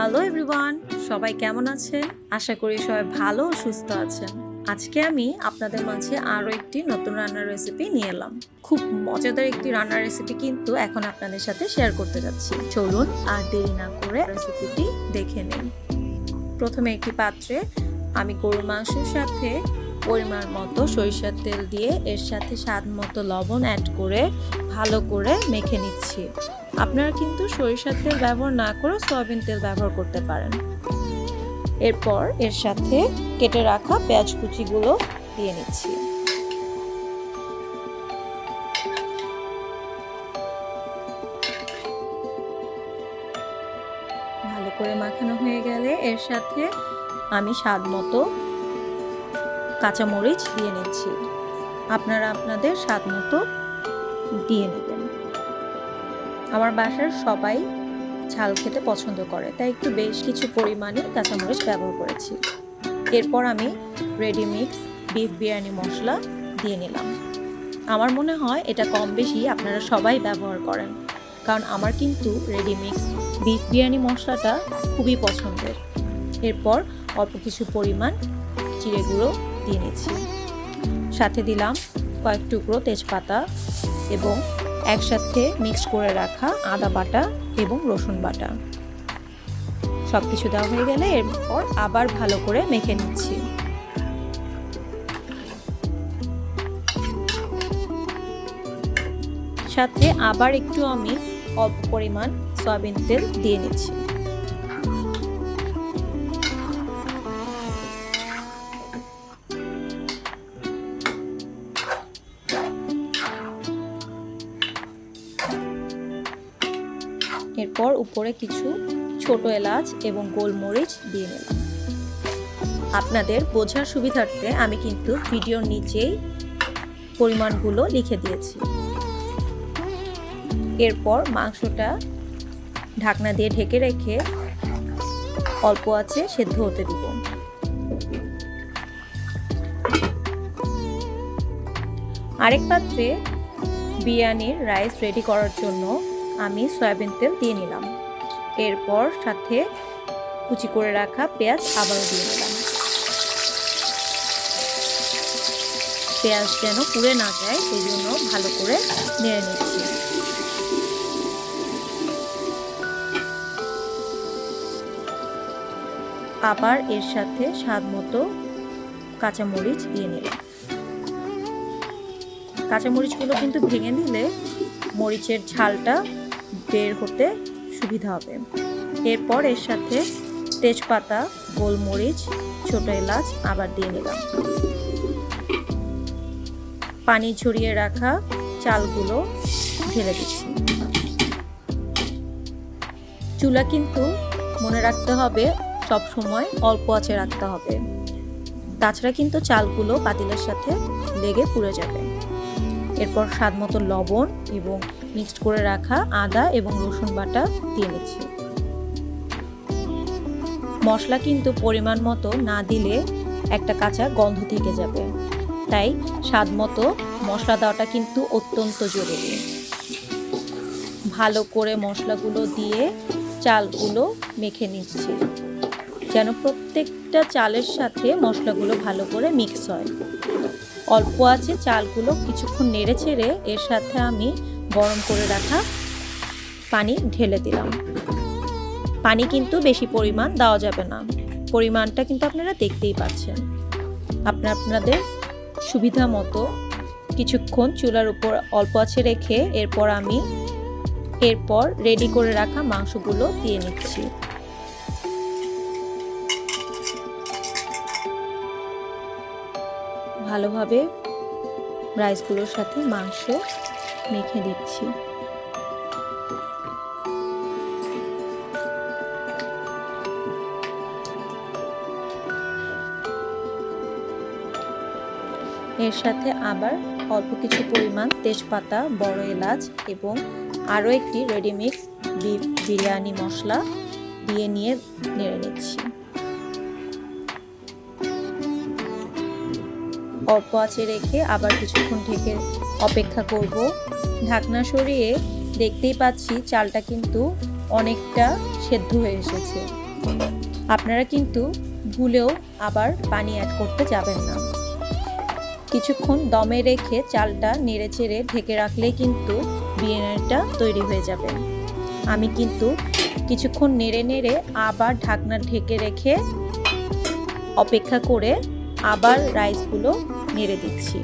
Hello everyone সবাই কেমন আছেন? আশা করি সবাই ভালো ও সুস্থ আছেন। আজকে আমি আপনাদের মাঝে আরও একটি নতুন রান্নার রেসিপি নিয়ে এলাম। খুব মজাদার একটি রান্নার রেসিপি কিন্তু এখন আপনাদের সাথে শেয়ার করতে যাচ্ছি। চলুন আর দেরি না করে রেসিপিটি দেখে নিন প্রথমে একটি পাত্রে আমি গরুর মাংসের সাথে পরিমাণ মতো সরিষার তেল দিয়ে এর সাথে স্বাদ মতো লবণ অ্যাড করে ভালো করে মেখে নিচ্ছি। আপনারা কিন্তু সরিষার তেল ব্যবহার না করে সয়াবিন তেল ব্যবহার করতে পারেন। এরপর এর সাথে কেটে রাখা পেঁয়াজ কুচিগুলো দিয়ে নিচ্ছি। ভালো করে মাখানো হয়ে গেলে এর সাথে আমি স্বাদ মতো কাঁচামরিচ দিয়ে নিচ্ছি। আপনারা আপনাদের স্বাদ মতো দিয়ে নেবেন। আমার বাসার সবাই ঝাল খেতে পছন্দ করে, তাই একটু বেশ কিছু পরিমাণে কাঁচামরিচ ব্যবহার করেছি। এরপর আমি ready mix beef biryani masala দিয়ে নিলাম। আমার মনে হয় এটা কম বেশি আপনারা সবাই ব্যবহার করেন, কারণ আমার কিন্তু রেডি মিক্স বিফ বিরিয়ানি মশলাটা খুবই পছন্দের। এরপর অল্প কিছু পরিমাণ চিড়ে গুঁড়ো দিয়ে নিচ্ছি। সাথে দিলাম কয়েক টুকরো তেজপাতা এবং একসাথে মিক্স করে রাখা আদা বাটা এবং রসুন বাটা। সব কিছু দেওয়া হয়ে গেলে এরপর আবার ভালো করে মেখে নিচ্ছি। সাথে আবার একটু আমি অল্প পরিমাণ সয়াবিন তেল দিয়ে নিচ্ছি। এরপর উপরে কিছু ছোট এলাচ এবং গোলমরিচ দিয়ে নিলাম। আপনাদের বোঝার সুবিধার্থে আমি কিন্তু ভিডিওর নিচেই পরিমাণগুলো লিখে দিয়েছি। এরপর মাংসটা ঢাকনা দিয়ে ঢেকে রেখে অল্প আছে সেদ্ধ হতে দিব। আরেক পাত্রে বিরিয়ানির রাইস রেডি করার জন্য আমি সয়াবিন তেল দিয়ে নিলাম। এরপর সাথে কুচি করে রাখা পেঁয়াজ আবারও দিয়ে নিলাম। পেঁয়াজ যেন পুড়ে না যায়, সেই জন্য ভালো করে নেড়ে নিচ্ছি। আবার এর সাথে স্বাদ মতো কাঁচামরিচ দিয়ে নিলাম। কাঁচামরিচগুলো কিন্তু ভেঙে নিলে মরিচের ঝালটা বের হতে সুবিধা হবে। এরপর এর সাথে তেজপাতা, গোলমরিচ, ছোট এলাচ আবার দিয়ে নিলাম। পানি ঝরিয়ে রাখা চালগুলো ঢেলে দিচ্ছি। চুলা কিন্তু মনে রাখতে হবে, সব সময় অল্প আঁচে রাখতে হবে। তাছাড়া কিন্তু চালগুলো পাতিলের সাথে লেগে পুড়ে যাবে। এরপর স্বাদ মতো লবণ এবং মিক্সড করে রাখা আদা এবং রসুন বাটা দিয়ে নিচ্ছি। মশলা কিন্তু পরিমাণ মতো না দিলে একটা কাঁচা গন্ধ থেকে যাবে। তাই স্বাদ মতো মশলা দেওয়াটা কিন্তু অত্যন্ত জরুরি। ভালো করে মশলাগুলো দিয়ে চালগুলো মেখে নিচ্ছি, যেন প্রত্যেকটা চালের সাথে মশলাগুলো ভালো করে মিক্স হয়। অল্প আছে চালগুলো, কিছুক্ষণ নেড়ে ছেড়ে এর সাথে আমি গরম করে রাখা পানি ঢেলে দিলাম। পানি কিন্তু বেশি পরিমাণ দেওয়া যাবে না। পরিমাণটা কিন্তু আপনারা দেখতেই পাচ্ছেন। আপনার আপনাদের সুবিধা মতো কিছুক্ষণ চুলার উপর অল্প আছে রেখে এরপর আমি এরপর রেডি করে রাখা মাংসগুলো দিয়ে নিচ্ছি। ভালোভাবে রাইসগুলোর সাথে মাংস মেখে দিচ্ছি। এর সাথে আবার অল্প কিছু পরিমাণ তেজপাতা, বড় এলাচ এবং আরও একটি রেডিমিক্স বিরিয়ানি মশলা দিয়ে নিয়ে নেড়ে নিচ্ছি। অল্প আঁচে রেখে আবার কিছুক্ষণ ঢেকে অপেক্ষা করব। ঢাকনা সরিয়ে দেখতেই পাচ্ছি চালটা কিন্তু অনেকটা সেদ্ধ হয়ে এসেছে। আপনারা কিন্তু ভুলেও আবার পানি অ্যাড করতে যাবেন না। কিছুক্ষণ দমে রেখে চালটা নেড়ে চেড়ে ঢেকে রাখলেই কিন্তু বিরিয়ানিটা তৈরি হয়ে যাবে। আমি কিন্তু কিছুক্ষণ নেড়ে নেড়ে আবার ঢাকনা ঢেকে রেখে অপেক্ষা করে আবার রাইসগুলো নেড়ে দিচ্ছি।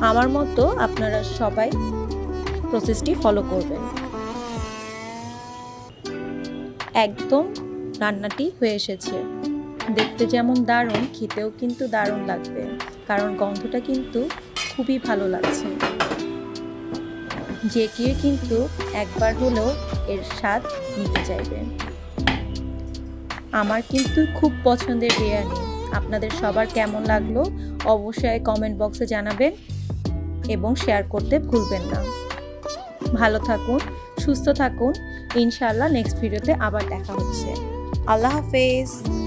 আমার মতো আপনারা সবাই প্রসেসটি ফলো করবেন। একদম রান্নাটি হয়ে এসেছে। দেখতে যেমন দারুণ, খেতেও কিন্তু দারুণ লাগবে। কারণ গন্ধটা কিন্তু খুবই ভালো লাগছে। যে কেউ কিন্তু একবার হলেও এর স্বাদ নিতে চাইবে। আমার কিন্তু খুব পছন্দের বিরিয়ানি। আপনাদের সবার কেমন লাগল অবশ্যই কমেন্ট বক্সে জানাবেন এবং শেয়ার করতে ভুলবেন না। ভালো থাকুন, সুস্থ থাকুন। ইনশাআল্লাহ নেক্সট ভিডিওতে আবার দেখা হচ্ছে। আল্লাহ হাফেজ।